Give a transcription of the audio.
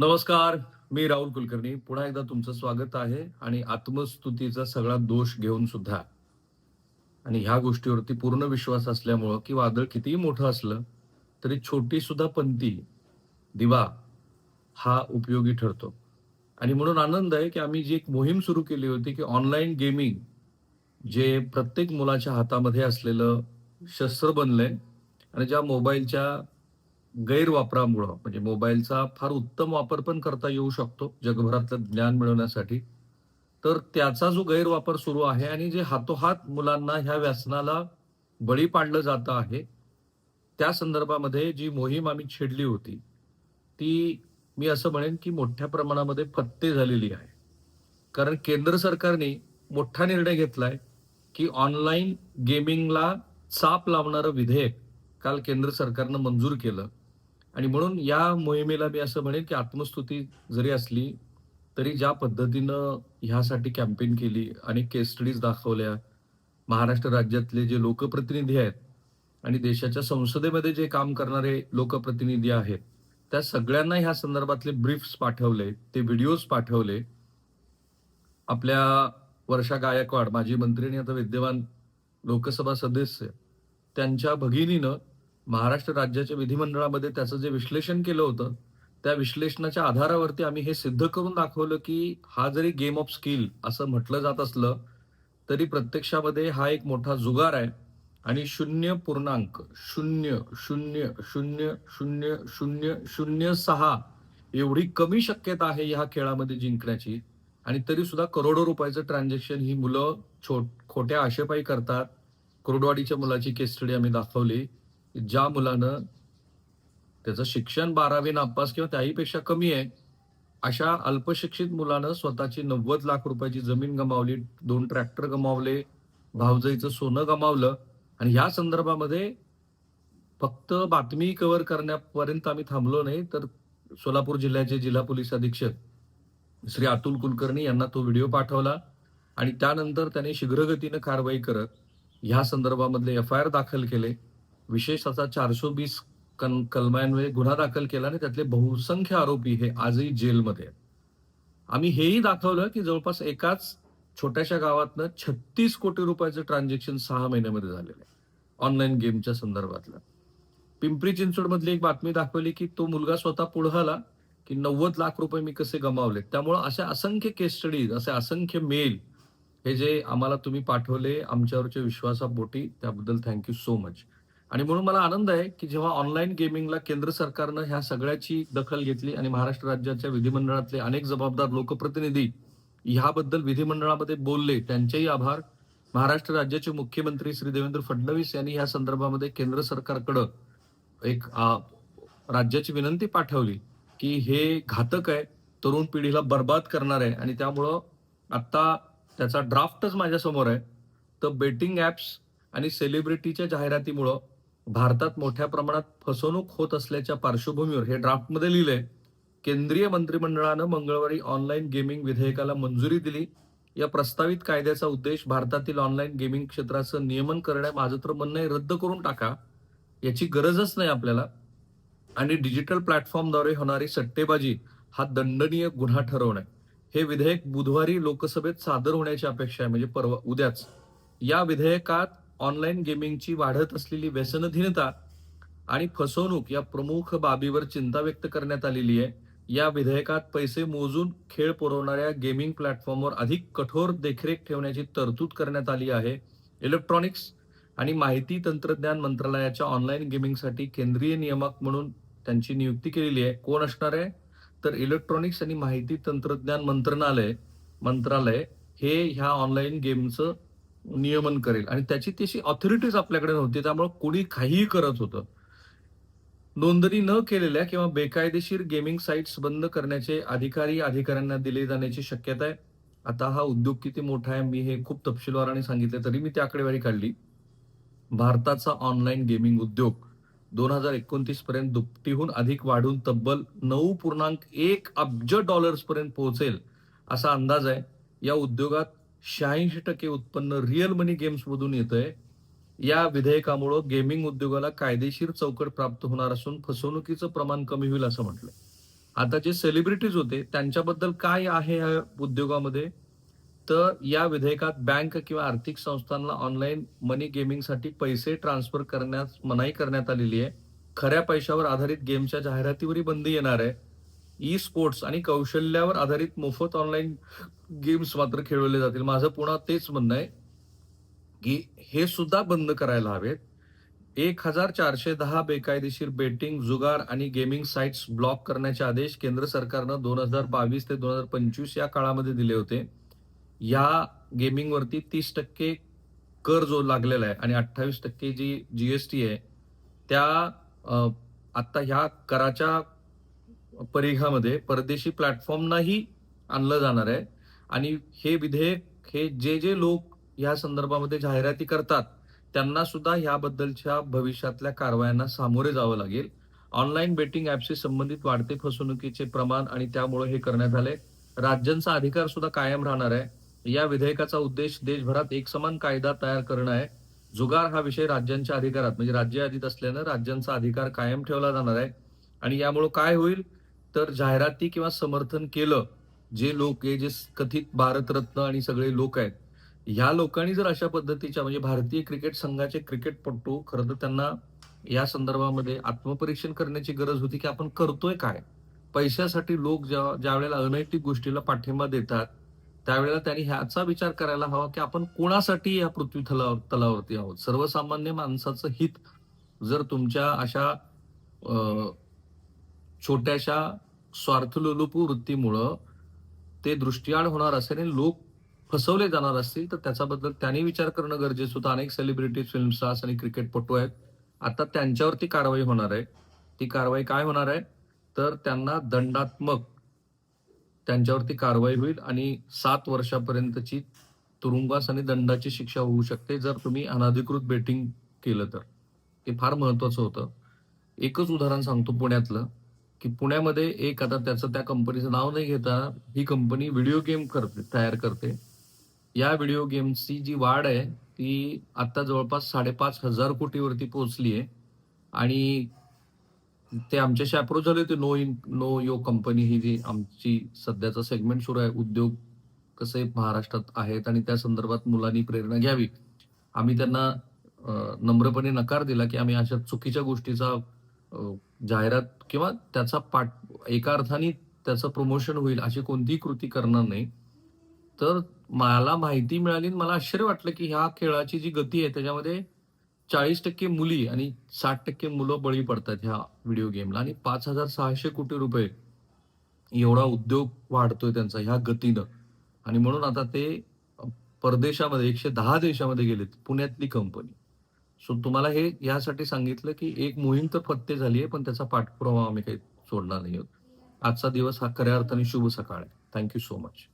नमस्कार मी राहुल कुलकर्णी. पुन्हा एकदा तुमचं स्वागत आहे आणि आत्मस्तुतीचा सगळा दोष घेऊन सुद्धा. आणि ह्या गोष्टीवरती पूर्ण विश्वास असल्यामुळं की वादळ कितीही मोठं असलं तरी छोटी सुद्धा पंथी दिवा हा उपयोगी ठरतो. आणि म्हणून आनंद आहे की आम्ही जी एक मोहीम सुरू केली होती की ऑनलाईन गेमिंग जे प्रत्येक मुलाच्या हातामध्ये असलेलं शस्त्र बनलंय आणि ज्या मोबाईलच्या गैरवापरामुळं म्हणजे मोबाईलचा फार उत्तम वापर पण करता येऊ शकतो जगभरातलं ज्ञान मिळवण्यासाठी. तर त्याचा जो गैरवापर सुरू आहे आणि जे हातोहात मुलांना ह्या व्यसनाला बळी पाडलं जातं आहे त्या संदर्भामध्ये जी मोहीम आम्ही छेडली होती ती मी असं म्हणेन की मोठ्या प्रमाणामध्ये फत्ते झालेली आहे. कारण केंद्र सरकारने मोठा निर्णय घेतलाय की ऑनलाईन गेमिंगला चाप लावणारं विधेयक काल केंद्र सरकारनं मंजूर केलं. आणि म्हणून या मोहिमेला मी असं म्हणेन की आत्मस्तुती जरी असली तरी ज्या पद्धतीनं ह्यासाठी कॅम्पेन केली अनेक केस स्टडीज दाखवल्या महाराष्ट्र राज्यातले जे लोकप्रतिनिधी आहेत आणि देशाच्या संसदेमध्ये जे काम करणारे लोकप्रतिनिधी आहेत त्या सगळ्यांना ह्या संदर्भातले ब्रीफ्स पाठवले ते व्हिडिओज पाठवले. आपल्या वर्षा गायकवाड माजी मंत्री आणि आता विद्यमान लोकसभा सदस्य त्यांच्या भगिनीनं महाराष्ट्र राज्याच्या विधिमंडळामध्ये त्याचं जे विश्लेषण केलं होतं त्या विश्लेषणाच्या आधारावरती आम्ही हे सिद्ध करून दाखवलं की हा जरी गेम ऑफ स्किल असं म्हटलं जात असलं तरी प्रत्यक्षामध्ये हा एक मोठा जुगार आहे आणि शून्य पूर्णांक शून्य शून्य शून्य शून्य शून्य शून्य सहा एवढी कमी शक्यता आहे ह्या खेळामध्ये जिंकण्याची. आणि तरी सुद्धा करोडो रुपयाचं ट्रान्झॅक्शन ही मुलं छोट खोट्या आशेपाई करतात. कुर्डवाडीच्या मुलाची केस स्टडी आम्ही दाखवली. ज्या मुलानं त्याचं शिक्षण बारावी नापास किंवा त्याहीपेक्षा कमी आहे अशा अल्पशिक्षित मुलानं स्वतःची नव्वद लाख रुपयाची जमीन गमावली दोन ट्रॅक्टर गमावले भावजईचं सोनं गमावलं आणि ह्या संदर्भामध्ये फक्त बातमी कव्हर करण्यापर्यंत आम्ही थांबलो नाही तर सोलापूर जिल्ह्याचे जिल्हा पोलीस अधीक्षक श्री अतुल कुलकर्णी यांना तो व्हिडिओ पाठवला आणि त्यानंतर त्याने शीघ्रगतीनं कारवाई करत ह्या संदर्भामधले एफ आय आर दाखल केले. विशेष असा चारशे वीस कन कलमांमध्ये गुन्हा दाखल केला आणि त्यातले बहुसंख्य आरोपी हे आजही जेलमध्ये आम्ही हेही दाखवलं की जवळपास एकाच छोट्याशा गावातनं छत्तीस कोटी रुपयाचं ट्रान्झॅक्शन सहा महिन्यामध्ये झालेलं आहे ऑनलाईन गेमच्या संदर्भातलं. पिंपरी चिंचवडमधली एक बातमी दाखवली की तो मुलगा स्वतः पुढे आला की नव्वद लाख रुपये मी कसे गमावले त्यामुळं अशा असंख्य केस स्टडीज असे असंख्य मेल हे जे आम्हाला तुम्ही पाठवले आमच्यावरच्या विश्वासापोटी त्याबद्दल थँक्यू सो मच आणि म्हणून मला आनंद आहे की जेव्हा ऑनलाईन गेमिंगला केंद्र सरकारनं ह्या सगळ्याची दखल घेतली आणि महाराष्ट्र राज्याच्या विधिमंडळातले अनेक जबाबदार लोकप्रतिनिधी ह्याबद्दल विधिमंडळामध्ये बोलले त्यांचेही आभार. महाराष्ट्र राज्याचे मुख्यमंत्री श्री देवेंद्र फडणवीस यांनी या संदर्भामध्ये केंद्र सरकारकडं एक राज्याची विनंती पाठवली की हे घातक आहे तरुण पिढीला बर्बाद करणार आहे आणि त्यामुळं आता त्याचा ड्राफ्टच माझ्यासमोर आहे. तर बेटिंग ऍप्स आणि सेलिब्रिटीच्या जाहिरातीमुळं भारतात मोठ्या प्रमाणात फसवणूक होत असल्याच्या पार्श्वभूमीवर हे ड्राफ्टमध्ये लिहिलंय. केंद्रीय मंत्रिमंडळानं मंगळवारी ऑनलाईन गेमिंग विधेयकाला मंजुरी दिली. या प्रस्तावित कायद्याचा उद्देश भारतातील ऑनलाईन गेमिंग क्षेत्राचं नियमन करणे माझं तर म्हणणं आहे रद्द करून टाका. याची गरजच नाही आपल्याला. आणि डिजिटल प्लॅटफॉर्मद्वारे होणारी सट्टेबाजी हा दंडनीय गुन्हा ठरवणं हे विधेयक बुधवारी लोकसभेत सादर होण्याची अपेक्षा आहे म्हणजे परवा उद्याच. या विधेयकात ऑनलाईन गेमिंगची वाढत असलेली व्यसनधीनता आणि फसवणूक या प्रमुख बाबीवर चिंता व्यक्त करण्यात आलेली आहे. या विधेयकात पैसे मोजून खेळ पुरवणाऱ्या गेमिंग प्लॅटफॉर्मवर अधिक कठोर देखरेख ठेवण्याची तरतूद करण्यात आली आहे. इलेक्ट्रॉनिक्स आणि माहिती तंत्रज्ञान मंत्रालयाच्या ऑनलाईन गेमिंगसाठी केंद्रीय नियामक म्हणून त्यांची नियुक्ती केलेली आहे. कोण असणार आहे? तर इलेक्ट्रॉनिक्स आणि माहिती तंत्रज्ञान मंत्रालय मंत्रालय हे ह्या ऑनलाईन गेमचं नियमन करेल. आणि त्याची तशी ऑथॉरिटीज आपल्याकडे नव्हती त्यामुळे कोणी काहीही करत होतं. नोंदणी न केलेल्या किंवा बेकायदेशीर गेमिंग साईट्स बंद करण्याचे अधिकारी अधिकाऱ्यांना दिले जाण्याची शक्यता आहे. आता हा उद्योग किती मोठा आहे मी हे खूप तपशीलवाराने सांगितले तरी मी ती आकडेवारी काढली. भारताचा ऑनलाईन गेमिंग उद्योग दोन हजार एकोणतीस पर्यंत दुपटीहून अधिक वाढून तब्बल नऊ पूर्णांक एक अब्ज डॉलर्स पर्यंत पोहोचेल असा अंदाज आहे. या उद्योगात शहाऐंशी टक्के उत्पन्न रिअल मनी गेम्समधून येत आहे या विधेयकामुळं गेमिंग उद्योगाला कायदेशीर चौकट प्राप्त होणार असून फसवणुकीचं प्रमाण कमी होईल असं म्हटलंय. आता जे सेलिब्रिटीज होते त्यांच्याबद्दल काय आहे या उद्योगामध्ये? तर या विधेयकात बँक किंवा आर्थिक संस्थांना ऑनलाईन मनी गेमिंगसाठी पैसे ट्रान्सफर करण्यास मनाई करण्यात आलेली आहे. खऱ्या पैशावर आधारित गेमच्या जाहिरातीवरही बंदी येणार आहे. ई स्पोर्ट्स आणि कौशल्यावर आधारित मोफत ऑनलाईन गेम्स मात्र खेळवले जातील. माझं पुन्हा तेच म्हणणं आहे की हे सुद्धा बंद करायला हवेत. एक हजार चारशे दहा बेकायदेशीर बेटिंग जुगार आणि गेमिंग साइट्स ब्लॉक करण्याचे आदेश केंद्र सरकारनं दोन हजार बावीस ते दोन हजार पंचवीस या काळामध्ये दिले होते. या गेमिंगवरती तीस टक्के कर जो लागलेला आहे आणि अठ्ठावीस टक्के जी जीएसटी आहे त्या आत्ता आता ह्या कराच्या परिघामध्ये परदेशी प्लॅटफॉर्मनाही आणलं जाणार आहे. आणि हे विधेयक हे जे जे लोक या संदर्भामध्ये जाहिराती करतात त्यांना सुद्धा याबद्दलच्या भविष्यातल्या कारवायांना सामोरे जावं लागेल. ऑनलाईन बेटिंग ऍपशी संबंधित वाढते फसवणुकीचे प्रमाण आणि त्यामुळे हे करण्यात आले. राज्यांचा अधिकार सुद्धा कायम राहणार आहे. या विधेयकाचा उद्देश देशभरात एक समान कायदा तयार करणं आहे. जुगार हा विषय राज्यांच्या अधिकारात म्हणजे राज्य यादीत असल्यानं राज्यांचा अधिकार कायम ठेवला जाणार आहे. आणि यामुळे काय होईल? तर जाहिराती किंवा समर्थन केलं जे लोक हे जे कथित भारतरत्न आणि सगळे लोक आहेत ह्या लोकांनी जर अशा पद्धतीच्या म्हणजे भारतीय क्रिकेट संघाचे क्रिकेटपटू खरं तर त्यांना या संदर्भामध्ये आत्मपरीक्षण करण्याची गरज होती की आपण करतोय काय? पैशासाठी लोक ज्या ज्या वेळेला अनैतिक गोष्टीला पाठिंबा देतात त्यावेळेला त्यांनी ह्याचा विचार करायला हवा की आपण कोणासाठी या पृथ्वी तलावर तलावरती आहोत? सर्वसामान्य माणसाचं हित जर तुमच्या अशा छोट्याशा स्वार्थलोलूप वृत्तीमुळं ते दृष्टीआड होणार असेल आणि लोक फसवले जाणार असतील तर त्याच्याबद्दल त्यांनी विचार करणं गरजेचं होतं. अनेक सेलिब्रिटीज फिल्म स्टार्स आणि क्रिकेटपटू आहेत. आता त्यांच्यावरती कारवाई होणार आहे. ती कारवाई काय होणार आहे? तर त्यांना दंडात्मक त्यांच्यावरती कारवाई होईल आणि सात वर्षापर्यंतची तुरुंगवास आणि दंडाची शिक्षा होऊ शकते. जर तुम्ही अनधिकृत बेटिंग केलं तर. हे फार महत्वाचं होतं. एकच उदाहरण सांगतो पुण्यातलं. की पुण्यामध्ये एक आता त्याचं त्या कंपनीचं नाव नाही घेता ही कंपनी व्हिडिओ गेम करते तयार करते. या व्हिडिओ गेमची जी वाढ आहे ती आता जवळपास साडेपाच हजार कोटीवरती पोहोचली आहे. आणि ते आमच्याशी अप्रोच झाले होते नो इन नो यो कंपनी ही जी आमची सध्याचा सेगमेंट सुरू आहे उद्योग कसे महाराष्ट्रात आहेत आणि त्या संदर्भात मुलांनी प्रेरणा घ्यावी. आम्ही त्यांना नम्रपणे नकार दिला की आम्ही अशा चुकीच्या गोष्टीचा जाहिरात किंवा त्याचा पाठ एका अर्थाने त्याचं प्रमोशन होईल अशी कोणतीही कृती करणार नाही. तर मला माहिती मिळाली आणि मला आश्चर्य वाटलं की ह्या खेळाची जी गती आहे त्याच्यामध्ये चाळीस टक्के मुली आणि साठ टक्के मुलं बळी पडतात ह्या व्हिडिओ गेमला आणि पाच हजार सहाशे कोटी रुपये एवढा उद्योग वाढतोय त्यांचा ह्या गतीनं. आणि म्हणून आता ते परदेशामध्ये एकशे दहा देशामध्ये गेलेत पुण्यातली कंपनी सो तुम्हाला हे यासाठी सांगितलं की एक मोहीम तर फत्ते झाली आहे पण त्याचा पाठपुरावा आम्ही काही सोडणार नाही आहोत. आजचा दिवस हा खऱ्या अर्थाने शुभ सकाळ आहे. Thank you so much